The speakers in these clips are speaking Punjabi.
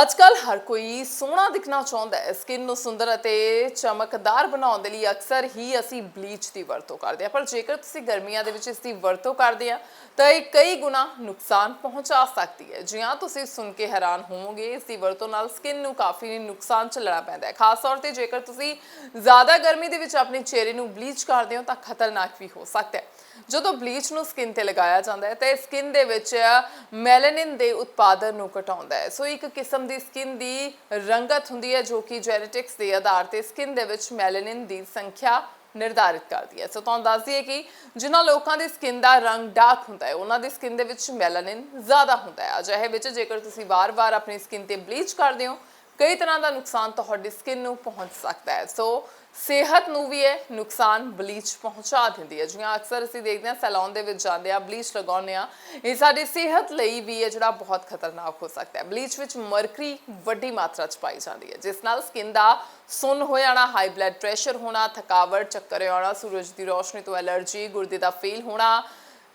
ਅੱਜ ਕੱਲ ਹਰ ਕੋਈ ਸੋਹਣਾ ਦਿਖਣਾ ਚਾਹੁੰਦਾ ਹੈ ਸਕਿਨ ਨੂੰ ਸੁੰਦਰ ਅਤੇ ਚਮਕਦਾਰ ਬਣਾਉਣ ਦੇ ਲਈ ਅਕਸਰ ਹੀ ਅਸੀਂ ਬਲੀਚ ਦੀ ਵਰਤੋਂ ਕਰਦੇ ਹਾਂ। ਪਰ ਜੇਕਰ ਤੁਸੀਂ ਗਰਮੀਆਂ ਦੇ ਵਿੱਚ ਇਸ ਦੀ ਵਰਤੋਂ ਕਰਦੇ ਆ ਤਾਂ ਇਹ ਕਈ ਗੁਣਾ ਨੁਕਸਾਨ ਪਹੁੰਚਾ ਸਕਦੀ ਹੈ। ਜੀ ਹਾਂ, ਤੁਸੀਂ ਸੁਣ ਕੇ ਹੈਰਾਨ ਹੋਵੋਗੇ, ਇਸ ਦੀ ਵਰਤੋਂ ਨਾਲ ਸਕਿਨ ਨੂੰ ਕਾਫੀ ਨੁਕਸਾਨ ਝੱਲਣਾ ਪੈਂਦਾ ਹੈ। ਖਾਸ ਤੌਰ ਤੇ ਜੇਕਰ ਤੁਸੀਂ ਜ਼ਿਆਦਾ ਗਰਮੀ ਦੇ ਵਿੱਚ ਆਪਣੇ ਚਿਹਰੇ ਨੂੰ ਬਲੀਚ ਕਰਦੇ ਹੋ, ਤਾਂ ਖਤਰਨਾਕ ਵੀ ਹੋ ਸਕਦਾ ਹੈ। ਜਦੋਂ ਬਲੀਚ ਨੂੰ ਸਕਿਨ ਤੇ ਲਗਾਇਆ ਜਾਂਦਾ ਹੈ, ਤਾਂ ਇਹ ਸਕਿਨ ਦੇ ਵਿੱਚ ਮੈਲੈਨਿਨ ਦੇ ਉਤਪਾਦਨ ਨੂੰ ਘਟਾਉਂਦਾ ਹੈ। ਸੋ ਇੱਕ ਕਿਸਮ ਦੀ ਸਕਿਨ ਦੀ ਰੰਗਤ ਹੁੰਦੀ ਹੈ ਜੋ ਕਿ ਜੈਨੇਟਿਕਸ ਦੇ ਆਧਾਰ ਤੇ ਸਕਿਨ ਦੇ ਵਿੱਚ ਮੈਲੈਨਿਨ ਦੀ ਸੰਖਿਆ ਨਿਰਧਾਰਿਤ ਕਰਦੀ ਹੈ। ਸੋ ਤੁਹਾਨੂੰ ਦੱਸ ਦਈਏ ਕਿ ਜਿਨ੍ਹਾਂ ਲੋਕਾਂ ਦੀ ਸਕਿਨ ਦਾ ਰੰਗ ਡਾਰਕ ਹੁੰਦਾ ਹੈ, ਉਹਨਾਂ ਦੀ ਸਕਿਨ ਦੇ ਵਿੱਚ ਮੈਲਾਨਿਨ ਜ਼ਿਆਦਾ ਹੁੰਦਾ ਹੈ। ਅਜਿਹੇ ਵਿੱਚ ਜੇਕਰ ਤੁਸੀਂ ਵਾਰ-ਵਾਰ ਆਪਣੀ ਸਕਿਨ ਤੇ ਬਲੀਚ ਕਰਦੇ ਹੋ ਕਈ ਤਰ੍ਹਾਂ ਦਾ ਨੁਕਸਾਨ ਤੁਹਾਡੀ ਸਕਿਨ ਨੂੰ ਪਹੁੰਚ ਸਕਦਾ ਹੈ। ਸੋ ਸਿਹਤ ਨੂੰ ਵੀ ਇਹ ਨੁਕਸਾਨ ਬਲੀਚ ਪਹੁੰਚਾ ਦਿੰਦੀ ਹੈ। ਜਿਵੇਂ ਅਕਸਰ ਅਸੀਂ ਦੇਖਦੇ ਹਾਂ ਸੈਲੂਨ ਦੇ ਵਿੱਚ ਜਾਂਦੇ ਆ ਬਲੀਚ ਲਗਾਉਂਦੇ ਆ ਇਹ ਸਾਡੀ ਸਿਹਤ ਲਈ ਵੀ ਇਹ ਜਿਹੜਾ ਬਹੁਤ ਖਤਰਨਾਕ ਹੋ ਸਕਦਾ ਹੈ। ਬਲੀਚ ਵਿੱਚ ਮਰਕਰੀ ਵੱਡੀ ਮਾਤਰਾ 'ਚ ਪਾਈ ਜਾਂਦੀ ਹੈ, ਜਿਸ ਨਾਲ ਸਕਿਨ ਦਾ ਸੁੰਨ ਹੋ ਜਾਣਾ ਹਾਈ ਬਲੱਡ ਪ੍ਰੈਸ਼ਰ ਹੋਣਾ, ਥਕਾਵਟ, ਚੱਕਰ ਆਉਣਾ, ਸੂਰਜ ਦੀ ਰੋਸ਼ਨੀ ਤੋਂ ਐਲਰਜੀ ਗੁਰਦੇ ਦਾ ਫੇਲ ਹੋਣਾ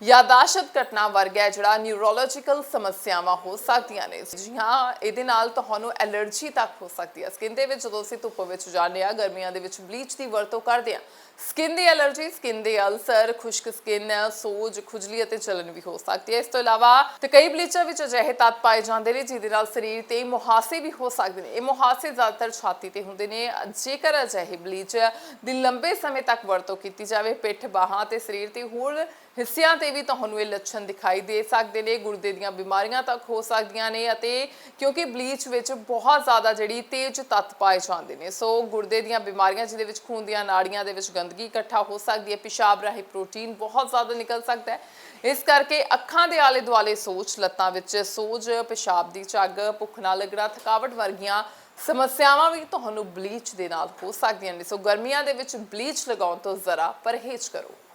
ਯਾਦਾਸ਼ਤ ਘਟਨਾ ਵਰਗ ਹੈ ਜਿਹੜਾ ਨਿਊਰੋਲੋਜੀਕਲ ਸਮੱਸਿਆਵਾਂ ਹੋ ਸਕਦੀਆਂ ਨੇ। ਜੀ ਹਾਂ, ਇਹਦੇ ਨਾਲ ਤੁਹਾਨੂੰ ਐਲਰਜੀ ਤੱਕ ਹੋ ਸਕਦੀ ਹੈ। ਸਕਿਨ ਦੇ ਵਿੱਚ ਜਦੋਂ ਅਸੀਂ ਧੁੱਪ ਵਿੱਚ ਜਾਂਦੇ ਆ ਗਰਮੀਆਂ ਦੇ ਵਿੱਚ ਬਲੀਚ ਦੀ ਵਰਤੋਂ ਕਰਦੇ ਆ ਸਕਿਨ ਦੀ ਐਲਰਜੀ, ਸਕਿਨ ਦੇ ਅਲਸਰ, ਖੁਸ਼ਕ ਸਕਿਨ, ਸੋਜ, ਖੁਜਲੀ ਅਤੇ ਜਲਨ ਵੀ ਹੋ ਸਕਦੀ ਹੈ। ਇਸ ਤੋਂ ਇਲਾਵਾ ਤੇ ਕਈ ਬਲੀਚਾਂ ਵਿੱਚ ਅਜਿਹੇ ਤੱਤ ਪਾਏ ਜਾਂਦੇ ਨੇ, ਜਿਹਦੇ ਨਾਲ ਸਰੀਰ ਤੇ ਮੁਹਾਸੇ ਵੀ ਹੋ ਸਕਦੇ ਨੇ। ਇਹ ਮੁਹਾਸੇ ਜ਼ਿਆਦਾਤਰ ਛਾਤੀ ਤੇ ਹੁੰਦੇ ਨੇ। ਜੇਕਰ ਅਜਿਹੇ ਬਲੀਚ ਦੀ ਲੰਬੇ ਸਮੇਂ ਤੱਕ ਵਰਤੋਂ ਕੀਤੀ ਜਾਵੇ, ਪਿੱਠ ਬਾਹਾਂ ਤੇ ਸਰੀਰ ਤੇ ਹੋਰ ਹਿੱਸਿਆਂ 'ਤੇ ਤੇ ਵੀ ਤੁਹਾਨੂੰ ਇਹ ਲੱਛਣ ਦਿਖਾਈ ਦੇ ਸਕਦੇ ਨੇ ਗੁਰਦੇ ਦੀਆਂ ਬਿਮਾਰੀਆਂ ਤੱਕ ਹੋ ਸਕਦੀਆਂ ਨੇ ਅਤੇ ਕਿਉਂਕਿ ਬਲੀਚ ਵਿੱਚ ਬਹੁਤ ਜ਼ਿਆਦਾ ਜਿਹੜੀ ਤੇਜ਼ ਤੱਤ ਪਾਏ ਜਾਂਦੇ ਨੇ। ਸੋ ਗੁਰਦੇ ਦੀਆਂ ਬਿਮਾਰੀਆਂ, ਜਿਹਦੇ ਵਿੱਚ ਖੂਨ ਦੀਆਂ ਨਾੜੀਆਂ ਦੇ ਵਿੱਚ ਗੰਦਗੀ ਇਕੱਠਾ ਹੋ ਸਕਦੀ ਹੈ, ਪਿਸ਼ਾਬ ਰਾਹੀਂ ਪ੍ਰੋਟੀਨ ਬਹੁਤ ਜ਼ਿਆਦਾ ਨਿਕਲ ਸਕਦਾ ਹੈ। ਇਸ ਕਰਕੇ ਅੱਖਾਂ ਦੇ ਆਲੇ ਦੁਆਲੇ ਸੋਜ, ਲੱਤਾਂ ਵਿੱਚ ਸੋਜ, ਪਿਸ਼ਾਬ ਦੀ ਝੱਗ, ਭੁੱਖ ਨਾ ਲੱਗਣਾ, ਥਕਾਵਟ ਵਰਗੀਆਂ ਸਮੱਸਿਆਵਾਂ ਵੀ ਤੁਹਾਨੂੰ ਬਲੀਚ ਦੇ ਨਾਲ ਹੋ ਸਕਦੀਆਂ ਨੇ। ਸੋ ਗਰਮੀਆਂ ਦੇ ਵਿੱਚ ਬਲੀਚ ਲਗਾਉਣ ਤੋਂ ਜ਼ਰਾ ਪਰਹੇਜ਼ ਕਰੋ।